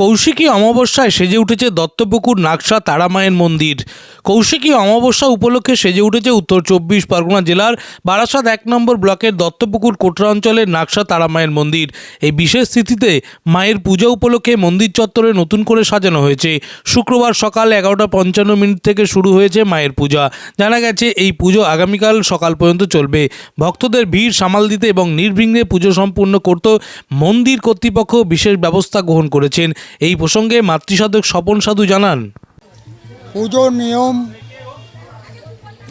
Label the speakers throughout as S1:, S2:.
S1: কৌশিকী অমাবস্যায় সেজে উঠেছে দত্তপুকুর নাকশা তারামায়ের মন্দির। কৌশিকী অমাবস্যা উপলক্ষে সেজে উঠেছে উত্তর চব্বিশ পরগনা জেলার বারাসাত এক নম্বর ব্লকের দত্তপুকুর, কোটরা অঞ্চলের নাকশা তারামায়ের মন্দির। এই বিশেষ স্থিতিতে মায়ের পূজা উপলক্ষে মন্দির চত্বরে নতুন করে সাজানো হয়েছে। শুক্রবার সকাল এগারোটা পঞ্চান্ন মিনিট থেকে শুরু হয়েছে মায়ের পূজা। জানা গেছে, এই পুজো আগামীকাল সকাল পর্যন্ত চলবে। ভক্তদের ভিড় সামাল দিতে এবং নির্বিঘ্নে পুজো সম্পূর্ণ করতে মন্দির কর্তৃপক্ষ বিশেষ ব্যবস্থা গ্রহণ করেছেন। এই প্রসঙ্গে মাতৃসাধক স্বপন সাধু জানান।
S2: পুজোর নিয়ম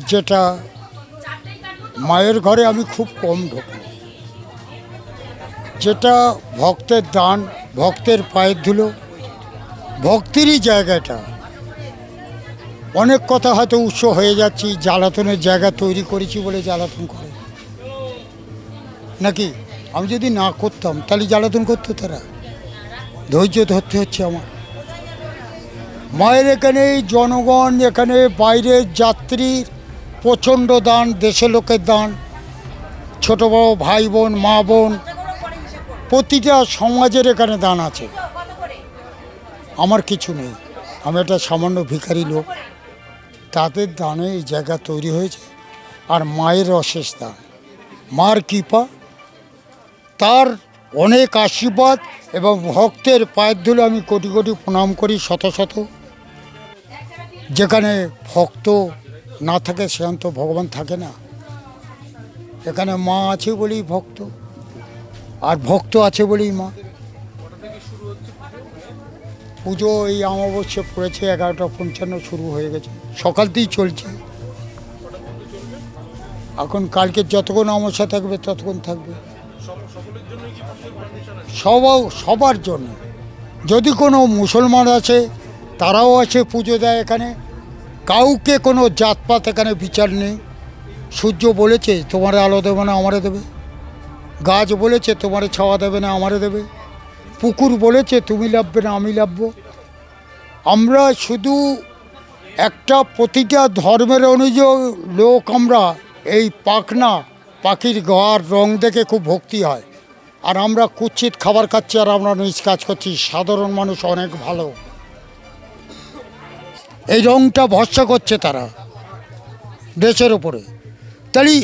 S2: যেটা, মায়ের ঘরে আমি খুব কম ঢুকি। যেটা ভক্তের দান, ভক্তের পায়ের ধুলো, ভক্তিরই জায়গাটা। অনেক কথা হয়তো উৎস হয়ে যাচ্ছি, জ্বালাতনের জায়গা তৈরি করেছি বলে জ্বালাতন করে। নাকি? আমি যদি না করতাম, তাহলে জ্বালাতন করতো তারা? ধৈর্য ধরতে হচ্ছে আমার। মায়ের এখানে জনগণ, এখানে বাইরের যাত্রীর প্রচণ্ড দান দেশের লোকের দান, ছোট বড় ভাই বোন, মা বোন, প্রতিটা সমাজের এখানে দান আছে। আমার কিছু নেই। আমি একটা সামান্য ভিখারি লোক। তাদের দানে এই জায়গা তৈরি হয়েছে। আর মায়ের অশেষ দান। মার কৃপা, তার অনেক আশীর্বাদ এবং ভক্তের পায়ের ধুলে আমি কোটি কোটি প্রণাম করি শত শত। যেখানে ভক্ত না থাকে সেখানে তো ভগবান থাকে না। এখানে মা আছে বলেই ভক্ত, আর ভক্ত আছে বলেই মা। পুজো এই অমাবস্যা পড়েছে, এগারোটা পঞ্চান্ন শুরু হয়ে গেছে। সকালতেই চলছে। এখন কালকে যতক্ষণ অমাবস্যা থাকবে ততক্ষণ থাকবে। সব, সবার জন্য। যদি কোনো মুসলমান আছে, তারাও আছে পুজো দেয় এখানে। কাউকে কোনো জাতপাত এখানে বিচার নেই। সূর্য বলেছে, তোমার আলো দেবে না, আমারে দেবে। গাছ বলেছে, তোমার ছাওয়া দেবে না, আমারে দেবে। পুকুর বলেছে, তুমি লাভবে না, আমি লাভবো। আমরা শুধু একটা প্রতিটা ধর্মের অনুযায়ী লোক আমরা, এই পাখনা পাখির গার রং দেখে খুব ভক্তি হয়। আর আমরা কুচ্ছিত খাবার খাচ্ছি আর আমরা নিজ কাজ করছি। সাধারণ মানুষ অনেক ভালো। এই রংটা ভরসা করছে তারা দেশের ওপরে তাহলে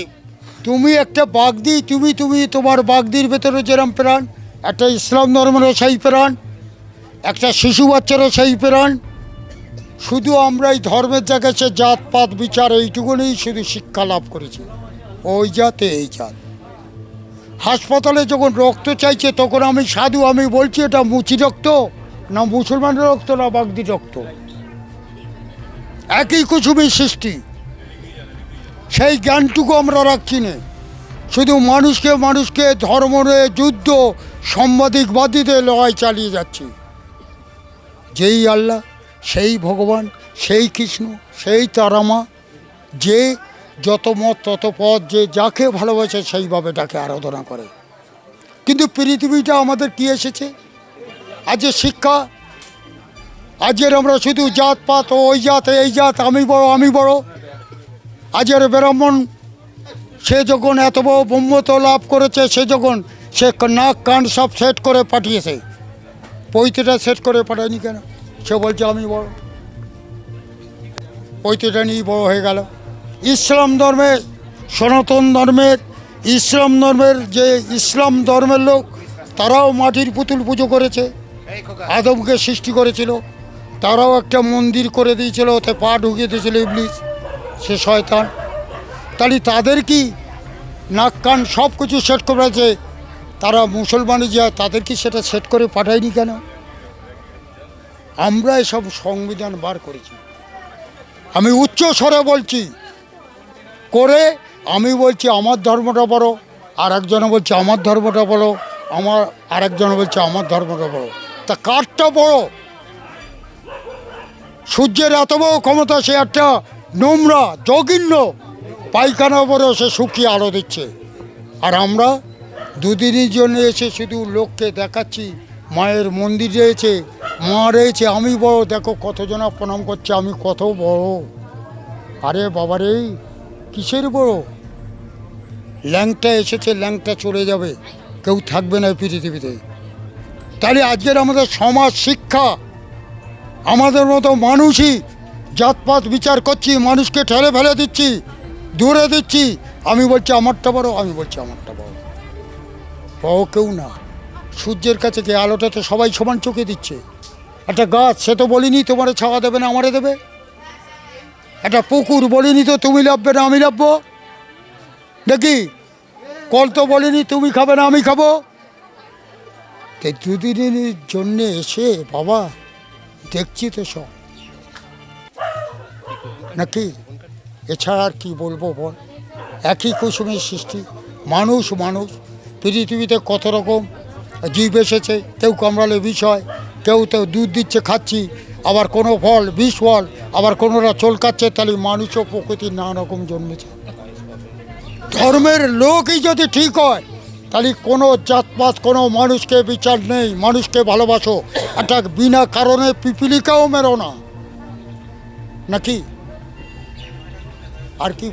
S2: তুমি একটা বাগদি, তুমি তুমি তোমার বাগদির ভেতরে যেরম প্রাণ, একটা ইসলাম ধর্মেরও সেই প্রাণ, একটা শিশু বাচ্চারও সেই প্রাণ। শুধু আমরা এই ধর্মের জায়গায় সে জাতপাত বিচার এইটুকুনি শুধু শিক্ষা লাভ করেছি। ওই জাতে, এই জাত। হাসপাতালে যখন রক্ত চাইছে, তখন আমি সাধু, আমি বলছি, এটা মুচি রক্ত, না মুসলমানের রক্ত, না বাগদি রক্ত। একই কুসুমের সৃষ্টি। সেই জ্ঞানটুকু আমরা রাখছি না। শুধু মানুষকে মানুষকে ধর্ম যুদ্ধ সাংবাদিকবাদীদের লড়াই চালিয়ে যাচ্ছি। যেই আল্লাহ, সেই ভগবান, সেই কৃষ্ণ, সেই তারামা, যে যত মত, তত পথ, যে যাকে ভালোবাসে সেইভাবে তাকে আরাধনা করে। কিন্তু পৃথিবীটা আমাদের কি এসেছে? আজ যে শিক্ষা, আজের আমরা শুধু জাতপাত ও ওই জাত, এই জাত, আমি বড় আমি বড়। আজের ব্রাহ্মণ, সে যখন এত বড় ব্রহ্মত্ব লাভ করেছে, সে যখন সে নাক, কান সব সেট করে পাঠিয়েছে। পৈতেটা সেট করে পাঠায়নি কেন? সে বলছে, আমি বড়। পৈতেটা নিয়েই বড় হয়ে গেল। ইসলাম ধর্মে, সনাতন ধর্মের ইসলাম ধর্মের যে ইসলাম ধর্মের লোক, তারাও মাটির পুতুল পুজো করেছে, আদমকে সৃষ্টি করেছিল, তারাও একটা মন্দির করে দিয়েছিল, ওতে পা ঢুকিয়ে দিয়েছিল ইবলিশ সে শয়তান। তাহলে তাদের কি নাক কান সব কিছু সেট করেছে তারা মুসলমানে যা, তাদের কি সেটা সেট করে পাঠায়নি কেন? আমরা এসব সংবিধান বার করেছি। আমি উচ্চ স্বরে বলছি করে আমি বলছি, আমার ধর্মটা বড় আর একজনে বলছে, আমার ধর্মটা বড় আমার আরেকজন বলছে, আমার ধর্মটা বড় তা কারটা বড়? সূর্যের এত বড় ক্ষমতা, সে একটা নোংরা, জঘিন্য পায়খানা বড় সে শুকিয়ে আলো দিচ্ছে। আর আমরা দুদিনের জন্য এসে শুধু লোককে দেখাচ্ছি, মায়ের মন্দির রয়েছে, মা রয়েছে, আমি বড়, দেখো কতজনা প্রণাম করছে, আমি কত বড়। আরে বাবারে কিসের বড় ল্যাংটা এসেছে, ল্যাংটা চলে যাবে। কেউ থাকবে না পৃথিবীতে। তাহলে আজকের আমাদের সমাজ শিক্ষা, আমাদের মতো মানুষই জাতপাত বিচার করছি, মানুষকে ঠেলে ফেলে দিচ্ছি দূরে দিচ্ছি, আমি বলছি আমারটা বড় আমি বলছি আমারটা বড় বড় কেউ না। সূর্যের কাছে গিয়ে আলোটা তো সবাই সমান চোখে দিচ্ছে। একটা গাছ, সে তো বলিনি তোমারে ছাওয়া দেবে না আমারে দেবে? একটা পুকুর বলিনি তো তুমি লাভবে না আমি লাভবো? দেখি কল তো বলিনি তুমি খাবে না আমি খাব? তাই দুদিনের জন্যে এসে বাবা, দেখছি তো সব। নাকি? এছাড়া আর কি বলব বল? একই কুসুমের সৃষ্টি, মানুষ মানুষ। পৃথিবীতে কত রকম? জীব এসেছে, কেউ কামড়ালে বিষ হয়, কেউ তো দুধ দিচ্ছে, খাচ্ছি। আবার কোনো ফল, বিষ ফল, আবার কোনোরা চলকাচ্ছে, তাহলে মানুষও প্রকৃতির নানা রকম জন্মেছে। ধর্মের লোকই যদি ঠিক হয়, তাহলে কোনো জাতপাত, কোনো মানুষকে বিচার নেই, মানুষকে ভালোবাসো। একটা বিনা কারণে পিপিলিকাও মেরো না। নাকি? আর কি